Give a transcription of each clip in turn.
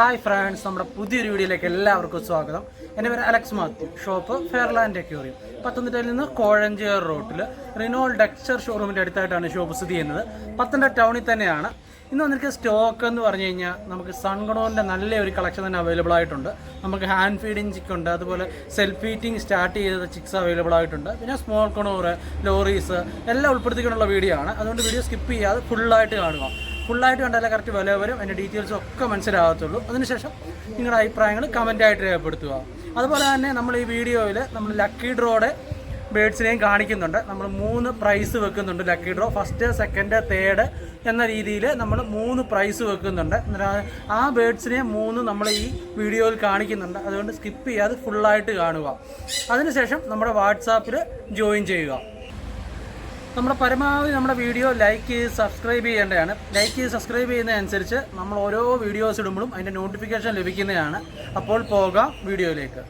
Hi friends നമ്മുടെ പുതിയൊരു വീഡിയോയിലേക്ക് എല്ലാവർക്കും സ്വാഗതം. എന്റെ പേര് Alex Mathew shop Fairland aquarium പത്തനംതിട്ടയിൽ നിന്ന് കോഴഞ്ചേർ റോട്ടിൽ റിനോൾ ഡെക്സ്റ്റർ ഷോറൂമിന്റെ അടുത്തായിട്ടാണ് ഷോപ്പ് സ്ഥിതി ചെയ്യുന്നത്. പത്തനംതിട്ട ടൗണിൽ തന്നെയാണ്. ഇന്ന് വന്നിരിക്കുന്ന സ്റ്റോക്ക് എന്ന് പറഞ്ഞു കഴിഞ്ഞാൽ നമുക്ക് സൺഗണോന്റെ നല്ല ഒരു കളക്ഷൻ തന്നെ അവൈലബിൾ ആയിട്ടുണ്ട്. നമുക്ക് ഹാൻഡ് ഫീഡിങ് ചിക്ക് ഉണ്ട് അതുപോലെ സെൽഫ് ഫീറ്റിംഗ് സ്റ്റാർട്ട് ചെയ്ത ചിക്സ് അവൈലബിൾ ആയിട്ടുണ്ട്. പിന്നെ സ്മോൾ കൊണോറ് ലോറീസ് എല്ലാം ഉൾപ്പെടുത്തിക്കൊണ്ടുള്ള വീഡിയോ ആണ്. അതുകൊണ്ട് വീഡിയോ സ്കിപ്പ് ചെയ്യാതെ ഫുള്ളായിട്ട് കാണുക. ഫുള്ളായിട്ട് കണ്ടാലേ കറക്റ്റ് വില വരും. അതിന്റെ ഡീറ്റെയിൽസും ഒക്കെ മനസ്സിലാകത്തുള്ളൂ. അതിനുശേഷം നിങ്ങളുടെ അഭിപ്രായങ്ങൾ കമന്റായിട്ട് രേഖപ്പെടുത്തുക. അതുപോലെ തന്നെ നമ്മൾ ഈ വീഡിയോയിൽ നമ്മൾ ലക്കി ഡ്രോയുടെ ബേഡ്സിനെയും കാണിക്കുന്നുണ്ട്. നമ്മൾ മൂന്ന് പ്രൈസ് വെക്കുന്നുണ്ട് lucky draw first second third എന്ന രീതിയിൽ നമ്മൾ മൂന്ന് പ്രൈസ് വെക്കുന്നുണ്ട്. ആ ബേഡ്സിനെ മൂന്ന് നമ്മൾ ഈ വീഡിയോയിൽ കാണിക്കുന്നുണ്ട്. അതുകൊണ്ട് സ്കിപ്പ് ചെയ്യാതെ ഫുള്ളായിട്ട് കാണുക. അതിനുശേഷം നമ്മുടെ വാട്സാപ്പിൽ ജോയിൻ ചെയ്യുക. നമ്മുടെ പരമാവധി നമ്മുടെ വീഡിയോ ലൈക്ക് ചെയ്ത് സബ്സ്ക്രൈബ് ചെയ്യേണ്ടതാണ്. ലൈക്ക് ചെയ്ത് സബ്സ്ക്രൈബ് ചെയ്യുന്നതനുസരിച്ച് നമ്മൾ ഓരോ വീഡിയോസ് ഇടുമ്പോഴും അതിന്റെ നോട്ടിഫിക്കേഷൻ ലഭിക്കുന്നതാണ്. അപ്പോൾ പോകാം വീഡിയോയിലേക്ക്.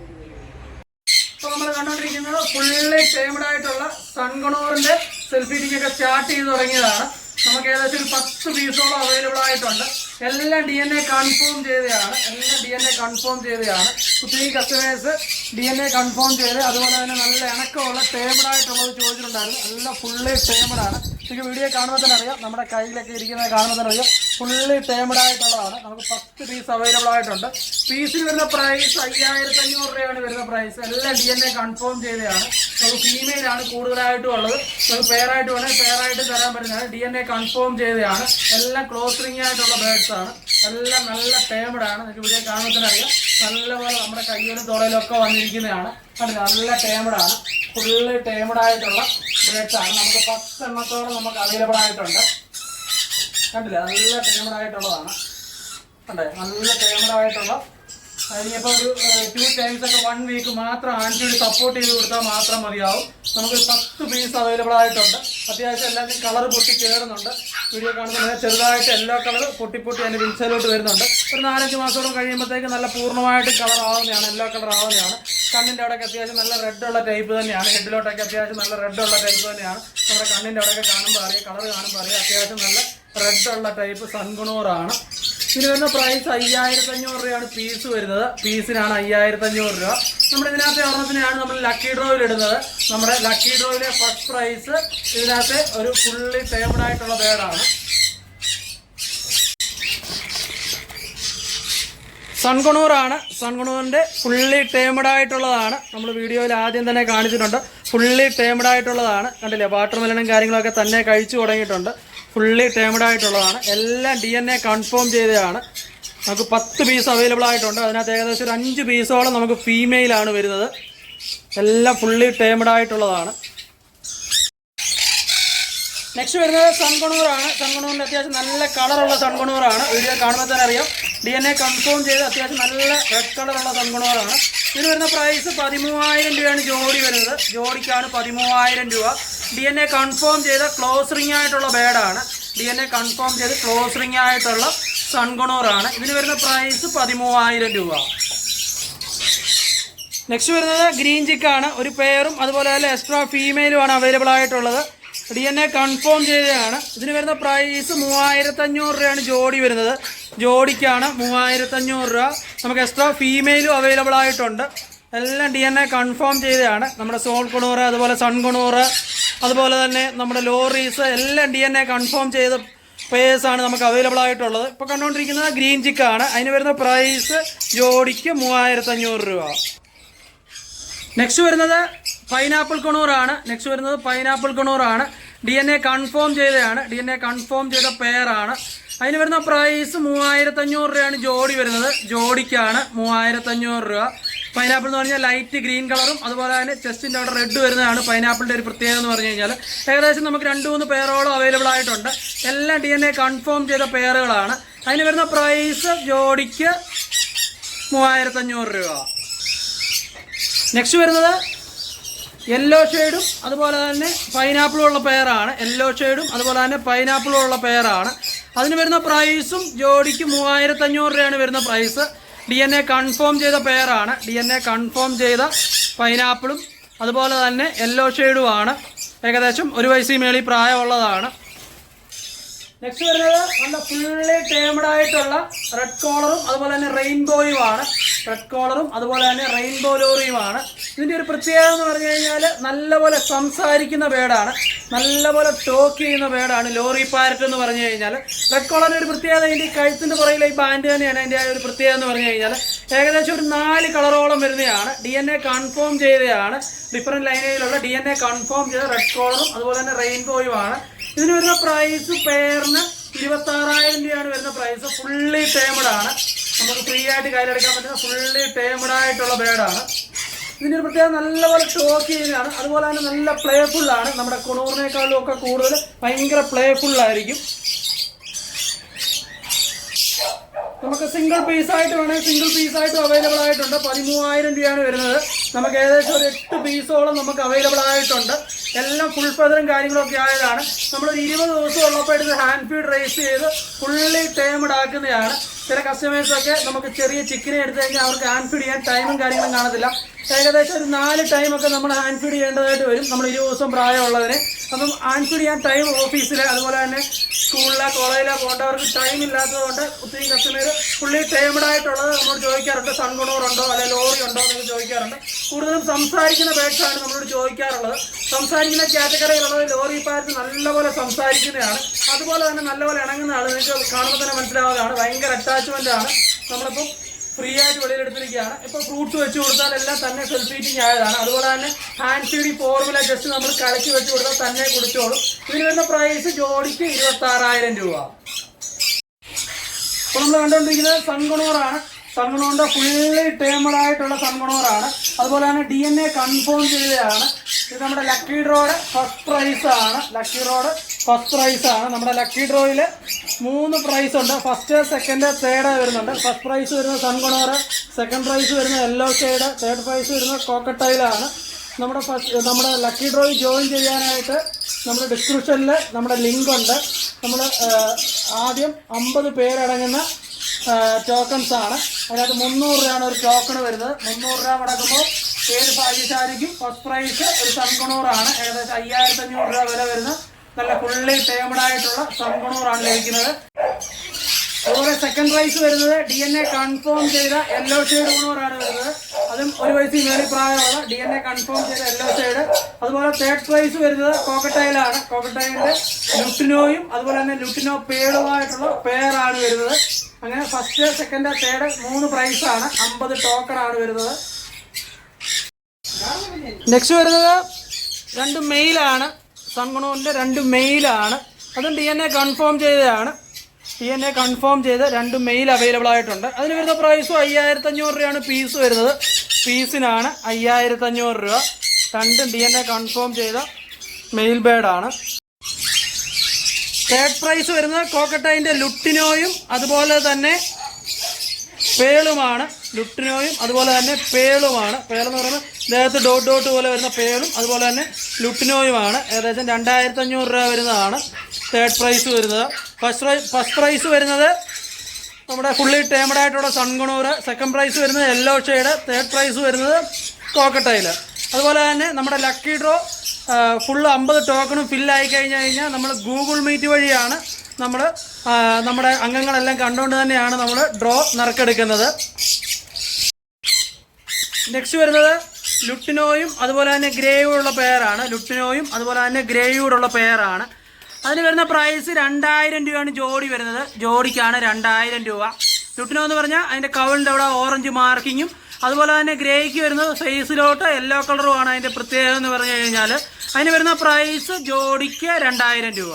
ഇപ്പോൾ നമ്മൾ കണ്ടുകൊണ്ടിരിക്കുന്നത് ഫുള്ളി ടൈംഡ് ആയിട്ടുള്ള സെൽഫി സെൽഫീറ്റിംഗ് ഒക്കെ സ്റ്റാർട്ട് ചെയ്ത് തുടങ്ങിയതാണ്. നമുക്ക് ഏകദേശം പത്ത് പീസോളം അവൈലബിൾ ആയിട്ടുണ്ട്. എല്ലാം ഡി എൻ എ കൺഫേം ചെയ്തതാണ്. എല്ലാം ഡി എൻ എ കൺഫേം ചെയ്തതാണ്. ഒത്തിരി customers D N A confirm ചെയ്ത് അതുപോലെ തന്നെ നല്ല ഇണക്കമുള്ള ടേബിളായിട്ടുള്ളത് ചോദിച്ചിട്ടുണ്ടായിരുന്നു എല്ലാം ഫുള്ള് ടേബിളാണ് നിങ്ങൾക്ക് വീഡിയോ കാണുമ്പോൾ തന്നെ അറിയാം. നമ്മുടെ കയ്യിലൊക്കെ ഇരിക്കുന്നത് കാണുമ്പോൾ തന്നെ അറിയാം. ഫുള്ളി ടേമഡ് ആയിട്ടുള്ളതാണ്. നമുക്ക് പത്ത് പീസ് അവൈലബിൾ ആയിട്ടുണ്ട്. പീസിൽ വരുന്ന പ്രൈസ് അയ്യായിരത്തി അഞ്ഞൂറ് രൂപയാണ് വരുന്ന പ്രൈസ് എല്ലാം ഡി എൻ എ കൺഫേം ചെയ്തതാണ്. നമുക്ക് ഫീമെയിലാണ് കൂടുതലായിട്ടും ഉള്ളത്. നമുക്ക് പെയറായിട്ട് വേണേൽ പെയറായിട്ട് തരാൻ പറ്റുന്നതാണ്. ഡി എൻ എ കൺഫേം ചെയ്തതാണ്. എല്ലാം ക്ലോസ് റിംഗ് ആയിട്ടുള്ള ബേഡ്സ് ആണ്. എല്ലാം നല്ല ടേമഡ് ആണ്. നിങ്ങൾക്ക് വീഡിയോ കാണുമ്പോൾ തന്നെ അറിയാം. നല്ലപോലെ നമ്മുടെ കയ്യിലും തുടയിലും ഒക്കെ വന്നിരിക്കുന്നതാണ്. കണ്ടില്ലേ നല്ല ടേമഡാണ് ഫുള്ള് ടേമഡ് ആയിട്ടുള്ള ബേഡ്സ് ആണ്. നമുക്ക് പത്ത് എണ്ണത്തോളം നമുക്ക് അവൈലബിൾ ആയിട്ടുണ്ട്. കണ്ടില്ല? നല്ല ടേമഡ് ആയിട്ടുള്ളതാണ്. കണ്ടേ? നല്ല ടേമഡ് ആയിട്ടുള്ള ഒരു ടു ടൈംസ് ഒക്കെ വൺ വീക്ക് മാത്രം ആന്റിയോട് സപ്പോർട്ട് ചെയ്ത് കൊടുത്താൽ മാത്രം മതിയാവും. നമുക്ക് പത്ത് പീസ് അവൈലബിൾ ആയിട്ടുണ്ട്. അത്യാവശ്യം എല്ലാത്തിനും കളർ പൊട്ടി കയറുന്നുണ്ട് വീഡിയോ കാണുമ്പോൾ ചെറുതായിട്ട് എല്ലാ കളറും പൊട്ടി പൊട്ടി അതിന്റെ വിൻസയിലോട്ട് വരുന്നുണ്ട്. ഒരു നാലഞ്ച് മാസത്തോളം കഴിയുമ്പോഴത്തേക്ക് നല്ല പൂർണമായിട്ട് കളർ ആവുന്നതാണ് എല്ലാ കളർ ആവുന്നതാണ്. കണ്ണിന്റെ അവിടെയൊക്കെ അത്യാവശ്യം നല്ല റെഡ് ഉള്ള ടൈപ്പ് തന്നെയാണ്. ഹെഡിലോട്ടൊക്കെ അത്യാവശ്യം നല്ല റെഡ് ഉള്ള ടൈപ്പ് തന്നെയാണ്. നമ്മുടെ കണ്ണിന്റെ അവിടെയൊക്കെ കാണുമ്പോൾ അറിയാം കളർ കാണുമ്പോൾ അറിയാം. അത്യാവശ്യം നല്ല റെഡ് ഉള്ള ടൈപ്പ് സൺഗുണൂറാണ് ഇതിന് വരുന്ന പ്രൈസ് അയ്യായിരത്തി അഞ്ഞൂറ് രൂപയാണ് പീസ് വരുന്നത്. പീസിനാണ് അയ്യായിരത്തി അഞ്ഞൂറ് രൂപ. നമ്മുടെ ഇതിനകത്ത് ഒരെണ്ണത്തിനാണ് നമ്മൾ ലക്കി ഡ്രോയിൽ ഇടുന്നത്. നമ്മുടെ ലക്കി ഡ്രോയിലെ ഫസ്റ്റ് പ്രൈസ് ഇതിനകത്ത് ഒരു ഫുള്ളി ടേബിൾ ആയിട്ടുള്ള ബേഡാണ് സൺകുണൂറാണ്. സൺകുണൂറിന്റെ ഫുള്ളി ടേമഡ് ആയിട്ടുള്ളതാണ്. നമ്മൾ വീഡിയോയിൽ ആദ്യം തന്നെ കാണിച്ചിട്ടുണ്ട്. ഫുള്ളി ടേമഡ് ആയിട്ടുള്ളതാണ്. കണ്ടില്ലേ? വാട്ടർ മെലണും കാര്യങ്ങളൊക്കെ തന്നെ കഴിച്ചു തുടങ്ങിയിട്ടുണ്ട്. ഫുള്ളി ടേമഡ് ആയിട്ടുള്ളതാണ്. എല്ലാം ഡി എൻ എ കൺഫേം ചെയ്തതാണ്. നമുക്ക് പത്ത് പീസ് അവൈലബിൾ ആയിട്ടുണ്ട്. അതിനകത്ത് ഏകദേശം ഒരു അഞ്ച് പീസോളം നമുക്ക് ഫീമെയിലാണ് വരുന്നത്. എല്ലാം ഫുള്ളി ടേമഡ് ആയിട്ടുള്ളതാണ്. നെക്സ്റ്റ് വരുന്നത് സൺകുണൂറാണ്. സൺകുണൂറിന്റെ അത്യാവശ്യം നല്ല കളറുള്ള സൺകുണൂറാണ്. വീഡിയോ കാണുമ്പോൾ തന്നെ അറിയാം. ഡി എൻ എ കൺഫേം ചെയ്ത് അത്യാവശ്യം നല്ല റെഡ് കളറുള്ള സൺകുണൂറാണ്. ഇതിന് വരുന്ന പ്രൈസ് പതിമൂവായിരം രൂപയാണ് ജോഡി വരുന്നത്. ജോഡിക്കാണ് പതിമൂവായിരം രൂപ. ഡി എൻ എ കൺഫേം ചെയ്ത ക്ലോസ് റിംഗ് ആയിട്ടുള്ള ബേഡാണ് ഡി എൻ എ കൺഫേം ചെയ്ത് ക്ലോസ് റിംഗ് ആയിട്ടുള്ള സൺഗുണൂറാണ് ഇതിന് വരുന്ന പ്രൈസ് പതിമൂവായിരം രൂപ. നെക്സ്റ്റ് വരുന്നത് ഗ്രീൻ ചിക്കാണ് ഒരു പെയറും അതുപോലെ തന്നെ എക്സ്ട്രാ ഫീമെയിലുമാണ് അവൈലബിൾ ആയിട്ടുള്ളത്. ഡി എൻ എ കൺഫേം ചെയ്തതാണ്. ഇതിന് വരുന്ന പ്രൈസ് മൂവായിരത്തഞ്ഞൂറ് രൂപയാണ് ജോഡി വരുന്നത്. ജോഡിക്കാണ് മൂവായിരത്തഞ്ഞൂറ് രൂപ. നമുക്ക് എക്സ്ട്രാ ഫീമെയിലും അവൈലബിൾ ആയിട്ടുണ്ട്. എല്ലാം ഡി എൻ എ കൺഫേം ചെയ്തതാണ്. നമ്മുടെ സോൾ കുണൂറ് അതുപോലെ സൺ കുണൂറ് അതുപോലെ തന്നെ നമ്മുടെ ലോറീസ് എല്ലാം ഡി എൻ എ കൺഫേം ചെയ്ത് പേഴ്സാണ് നമുക്ക് അവൈലബിൾ ആയിട്ടുള്ളത്. ഇപ്പോൾ കണ്ടുകൊണ്ടിരിക്കുന്നത് ഗ്രീൻ ചിക്കാണ് അതിന് വരുന്ന പ്രൈസ് ജോഡിക്ക് മൂവായിരത്തഞ്ഞൂറ് രൂപ. നെക്സ്റ്റ് വരുന്നത് പൈനാപ്പിൾ കണൂറാണ് നെക്സ്റ്റ് വരുന്നത് പൈനാപ്പിൾ കണൂറാണ് ഡി എൻ എ കൺഫേം ചെയ്തതാണ്. ഡി എൻ എ കൺഫേം ചെയ്ത പെയറാണ് അതിന് വരുന്ന പ്രൈസ് മൂവായിരത്തഞ്ഞൂറ് രൂപയാണ് ജോഡി വരുന്നത്. ജോഡിക്കാണ് മൂവായിരത്തഞ്ഞൂറ് രൂപ. പൈനാപ്പിൾ എന്ന് പറഞ്ഞാൽ ലൈറ്റ് ഗ്രീൻ കളറും അതുപോലെ തന്നെ ചെസ്റ്റിന്റെ അവിടെ റെഡ് വരുന്നതാണ് പൈനാപ്പിളിന്റെ ഒരു പ്രത്യേകത എന്ന് പറഞ്ഞു കഴിഞ്ഞാൽ ഏകദേശം നമുക്ക് രണ്ട് മൂന്ന് പെയറോളം അവൈലബിൾ ആയിട്ടുണ്ട്. എല്ലാം ഡി എൻ എ കൺഫേം ചെയ്ത പെയറുകളാണ് അതിന് വരുന്ന പ്രൈസ് ജോഡിക്ക് മൂവായിരത്തഞ്ഞൂറ് രൂപ. നെക്സ്റ്റ് വരുന്നത് യെല്ലോ ഷെയ്ഡും അതുപോലെ തന്നെ പൈനാപ്പിളും ഉള്ള പെയറാണ് യെല്ലോ ഷെയ്ഡും അതുപോലെ തന്നെ പൈനാപ്പിളും ഉള്ള പെയറാണ് അതിന് വരുന്ന പ്രൈസും ജോഡിക്ക് മൂവായിരത്തഞ്ഞൂറ് രൂപയാണ് വരുന്ന price D N A confirm ചെയ്ത പെയറാണ് ഡി എൻ എ കൺഫേം ചെയ്ത പൈനാപ്പിളും അതുപോലെ തന്നെ യെല്ലോ ഷെയ്ഡുമാണ് ഏകദേശം ഒരു വയസ്സിൽ മേളിൽ പ്രായമുള്ളതാണ്. നെക്സ്റ്റ് വരുന്നത് നല്ല ഫുള്ളി ടേമഡ് ആയിട്ടുള്ള റെഡ് കോളറും അതുപോലെ തന്നെ റെയിൻബോയുമാണ് റെഡ് കോളറും അതുപോലെ തന്നെ റെയിൻബോ ലോറിയുമാണ് ഇതിന്റെ ഒരു പ്രത്യേകത എന്ന് പറഞ്ഞു കഴിഞ്ഞാൽ നല്ലപോലെ സംസാരിക്കുന്ന ബേഡാണ് നല്ലപോലെ ടോക്ക് ചെയ്യുന്ന ബേഡാണ് ലോറി പാരറ്റ് എന്ന് പറഞ്ഞു കഴിഞ്ഞാൽ റെഡ് കോളറിന്റെ ഒരു പ്രത്യേകത ഇതിന്റെ ഈ കഴുത്തിന്റെ പുറകിലെ ഈ ബാൻഡ് തന്നെയാണ് അതിന്റെ ഒരു പ്രത്യേകത എന്ന് പറഞ്ഞു കഴിഞ്ഞാൽ ഏകദേശം ഒരു നാല് കളറോളം വരുന്നതാണ്. ഡി എൻ എ കൺഫേം ചെയ്തതാണ്. ഡിഫറെന്റ് ലൈനേജിലുള്ള ഡി എൻ എ കൺഫേം ചെയ്ത റെഡ് കോളറും അതുപോലെ തന്നെ റെയിൻബോയുമാണ് ഇതിന് വരുന്ന പ്രൈസ് പെയറിന് ഇരുപത്താറായിരം രൂപയാണ് വരുന്ന പ്രൈസ് ഫുള്ളി ടേമഡ് ആണ്. നമുക്ക് ഫ്രീ ആയിട്ട് കയ്യിലെടുക്കാൻ പറ്റുന്ന ഫുള്ളി ടേമഡ് ആയിട്ടുള്ള ബേഡാണ് ഇതിന്റെ ഒരു പ്രത്യേകത നല്ലപോലെ ഷോക്ക് ചെയ്യുന്നതാണ്. അതുപോലെ തന്നെ നല്ല പ്ലേഫുള്ളാണ് നമ്മുടെ കുണൂറിനേക്കാളും ഒക്കെ കൂടുതൽ ഭയങ്കര പ്ലേഫുള്ളായിരിക്കും നമുക്ക് സിംഗിൾ പീസ് ആയിട്ട് വേണമെങ്കിൽ സിംഗിൾ പീസ് ആയിട്ട് അവൈലബിൾ ആയിട്ടുണ്ട്. പതിമൂവായിരം രൂപയാണ് വരുന്നത്. നമുക്ക് ഏകദേശം ഒരു എട്ട് പീസോളം നമുക്ക് അവൈലബിൾ ആയിട്ടുണ്ട്. എല്ലാം ഫുൾ ഫെതറും കാര്യങ്ങളൊക്കെ ആയതാണ്. നമ്മളൊരു ഇരുപത് ദിവസം ഉള്ളപ്പോൾ എടുത്ത് ഹാൻഡ് ഫീഡ് റേസ് ചെയ്ത് ഫുള്ളി ടേമഡ് ആക്കുന്നതാണ്. ചില കസ്റ്റമേഴ്സൊക്കെ നമുക്ക് ചെറിയ ചിക്കനെ എടുത്തു കഴിഞ്ഞാൽ അവർക്ക് ഹാൻഡ് ഫീഡ് ചെയ്യാൻ ടൈമും കാര്യങ്ങളും കാണത്തില്ല. ഏകദേശം ഒരു നാല് ടൈമൊക്കെ നമ്മൾ ഹാൻഡ് ഫീഡ് ചെയ്യേണ്ടതായിട്ട് വരും. നമ്മൾ ഇരുപത് ദിവസം പ്രായമുള്ളതിന് അപ്പം ഹാൻഡ് ഫീഡ് ചെയ്യാൻ ടൈം ഓഫീസിൽ അതുപോലെ തന്നെ സ്കൂളിലോ കോളേജിലോ പോകേണ്ടവർക്ക് ടൈം ഇല്ലാത്തതുകൊണ്ട് ഒത്തിരി കസ്റ്റമേഴ്സ് ഫുള്ളി ടൈമഡ് ആയിട്ടുള്ളത് നമ്മളോട് ചോദിക്കാറുണ്ട്. സൺഗുണോറുണ്ടോ അല്ലെങ്കിൽ ലോറി ഉണ്ടോ എന്നൊക്കെ ചോദിക്കാറുണ്ട്. കൂടുതലും സംസാരിക്കുന്ന ബേഡ്സ് ആണ് നമ്മളോട് ചോദിക്കാറുള്ളത്. സംസാരിക്കുന്ന കാറ്റഗറിയിലുള്ളത് ലോറി പാരറ്റ് നല്ലപോലെ സംസാരിക്കുന്നതാണ്. അതുപോലെ തന്നെ നല്ലപോലെ ഇണങ്ങുന്നതാണ്. നിങ്ങൾക്ക് കാണുമ്പോൾ തന്നെ മനസ്സിലാവുന്നതാണ്. ഭയങ്കര അറ്റാച്ച്മെന്റ് ആണ്. നമ്മളിപ്പം ഫ്രീ ആയിട്ട് വെളിയിലെടുത്തിരിക്കുകയാണ്. ഇപ്പൊ ഫ്രൂട്ട്സ് വെച്ച് കൊടുത്താൽ എല്ലാം തന്നെ സെൽഫ് ഈറ്റിംഗ് ആയതാണ്. അതുപോലെ തന്നെ ഹാൻഡ് ഫീഡിംഗ് ഫോർമുല ജസ്റ്റ് നമ്മൾ കലക്കി വെച്ച് കൊടുത്താൽ തന്നെ കുടിച്ചോളും. ഇതിന് വരുന്ന പ്രൈസ് ജോഡിക്ക് ഇരുപത്തി ആറായിരം രൂപ. ഇപ്പോൾ നമ്മൾ കണ്ടുകൊണ്ടിരിക്കുന്നത് സൺഗുണോറാണ് സൺഗുണോറിന്റെ ഫുള്ളി ടേമഡ് ആയിട്ടുള്ള സൺഗുണോറാണ് അതുപോലെ തന്നെ ഡി എൻ എ കൺഫേം ചെയ്തതാണ്. ഇത് നമ്മുടെ ലക്കി ഡ്രോയുടെ ഫസ്റ്റ് പ്രൈസ് ആണ്. ലക്കി ഡ്രോയുടെ ഫസ്റ്റ് പ്രൈസ് ആണ്. നമ്മുടെ ലക്കി ഡ്രോയിൽ മൂന്ന് പ്രൈസ് ഉണ്ട്. ഫസ്റ്റ് സെക്കൻഡ് തേർഡ് വരുന്നുണ്ട്. ഫസ്റ്റ് പ്രൈസ് വരുന്ന സൺഗുണോറ് സെക്കൻഡ് പ്രൈസ് വരുന്ന യെല്ലോ ഷെയ്ഡ് തേർഡ് പ്രൈസ് വരുന്നത് കോക്കട്ടൈലാണ് നമ്മുടെ ഫസ്റ്റ് നമ്മുടെ ലക്കി ഡ്രോയിൽ ജോയിൻ ചെയ്യാനായിട്ട് നമ്മുടെ ഡിസ്ക്രിപ്ഷനിൽ നമ്മുടെ ലിങ്ക് ഉണ്ട്. നമ്മൾ ആദ്യം അമ്പത് പേരടങ്ങുന്ന ടോക്കൺസ് ആണ്. അതായത് മുന്നൂറ് രൂപയാണ് ഒരു ടോക്കൺ വരുന്നത്. മുന്നൂറ് രൂപ മുടക്കുമ്പോൾ ഏഴ് ഭാഗ്യശാലിക്കും ഫസ്റ്റ് പ്രൈസ് ഒരു സൺകുണൂറാണ് ഏകദേശം അയ്യായിരത്തി അഞ്ഞൂറ് രൂപ വില വരുന്ന നല്ല ഫുള്ളി ടേമഡ് ആയിട്ടുള്ള സൺകുണൂറാണ് ലഭിക്കുന്നത് അതുപോലെ സെക്കൻഡ് പ്രൈസ് വരുന്നത് ഡി എൻ എ കൺഫേം ചെയ്ത യെല്ലോ ഷെയ്ഡ് ഗുണോറാണ് വരുന്നത്. അതും ഒരു വയസ്സിൽ മേറി പ്രായമുള്ള ഡി എൻ എ കൺഫേം ചെയ്ത യെല്ലോ ഷെയ്ഡ് അതുപോലെ തേർഡ് പ്രൈസ് വരുന്നത് കോക്കട്ടൈലാണ് കോക്കട്ടൈലിന്റെ ലുട്ടിനോയും അതുപോലെ തന്നെ ലുട്ടിനോ പേടുമായിട്ടുള്ള പേറാണ് വരുന്നത്. അങ്ങനെ ഫസ്റ്റ് സെക്കൻഡ് തേർഡ് മൂന്ന് പ്രൈസാണ് അമ്പത് ടോക്കൺ ആണ് വരുന്നത്. നെക്സ്റ്റ് വരുന്നത് രണ്ട് മെയിലാണ് സൺഗുണോന്റെ രണ്ട് മെയിലാണ് അതും ഡി എൻ എ കൺഫേം ചെയ്തതാണ്. ഡി എൻ എ കൺഫേം ചെയ്ത് രണ്ട് മെയിൽ അവൈലബിൾ ആയിട്ടുണ്ട്. അതിന് വരുന്ന പ്രൈസും അയ്യായിരത്തി അഞ്ഞൂറ് രൂപയാണ് പീസ് വരുന്നത്. പീസിനാണ് അയ്യായിരത്തി അഞ്ഞൂറ് രൂപ. രണ്ടും ഡി എൻ എ കൺഫേം ചെയ്ത മെയിൽ ബേഡാണ് തേർഡ് പ്രൈസ് വരുന്നത് കോക്കട്ടൈന്റെ ലുട്ടിനോയും അതുപോലെ തന്നെ പേളുമാണ് ലുട്ടിനോയും അതുപോലെ തന്നെ പേളുമാണ്. പേളെന്ന് പറയുന്നത് ദേഹത്ത് ഡോട്ട് ഡോട്ട് പോലെ വരുന്ന പേളും അതുപോലെ തന്നെ ലുട്ടിനോയുമാണ് ഏകദേശം രണ്ടായിരത്തി അഞ്ഞൂറ് രൂപ വരുന്നതാണ്. തേർഡ് പ്രൈസ് വരുന്നത്. ഫസ്റ്റ് പ്രൈസ് ഫസ്റ്റ് പ്രൈസ് വരുന്നത് നമ്മുടെ ഫുള്ളി ടേമഡ് ആയിട്ടുള്ള സൺഗുണൂറ് സെക്കൻഡ് പ്രൈസ് വരുന്നത് യെല്ലോ ഷെയ്ഡ് തേർഡ് പ്രൈസ് വരുന്നത് കോക്കട്ടയിൽ അതുപോലെ തന്നെ നമ്മുടെ ലക്കി ഡ്രോ ഫുള്ള് അമ്പത് ടോക്കണും ഫില്ലായി കഴിഞ്ഞ് കഴിഞ്ഞാൽ നമ്മൾ ഗൂഗിൾ മീറ്റ് വഴിയാണ് നമ്മൾ നമ്മുടെ അംഗങ്ങളെല്ലാം കണ്ടുകൊണ്ട് തന്നെയാണ് നമ്മൾ ഡ്രോ നറുക്കെടുക്കുന്നത്. നെക്സ്റ്റ് വരുന്നത് ലുട്ടിനോയും അതുപോലെ തന്നെ ഗ്രേയുമുള്ള പെയറാണ് ലുട്ടിനോയും അതുപോലെ തന്നെ ഗ്രേയൂടുള്ള പെയറാണ് അതിന് വരുന്ന പ്രൈസ് രണ്ടായിരം രൂപയാണ് ജോഡി വരുന്നത്. ജോഡിക്കാണ് രണ്ടായിരം രൂപ. ലുട്ടിനോ എന്ന് പറഞ്ഞാൽ അതിന്റെ കവിളിന്റെ അവിടെ ഓറഞ്ച് മാർക്കിങ്ങും അതുപോലെ തന്നെ ഗ്രേയ്ക്ക് വരുന്നത് ഫേസിലോട്ട് യെല്ലോ കളറുമാണ് അതിന്റെ പ്രത്യേകത എന്ന് പറഞ്ഞു കഴിഞ്ഞാൽ അതിന് വരുന്ന പ്രൈസ് ജോഡിക്ക് രണ്ടായിരം രൂപ.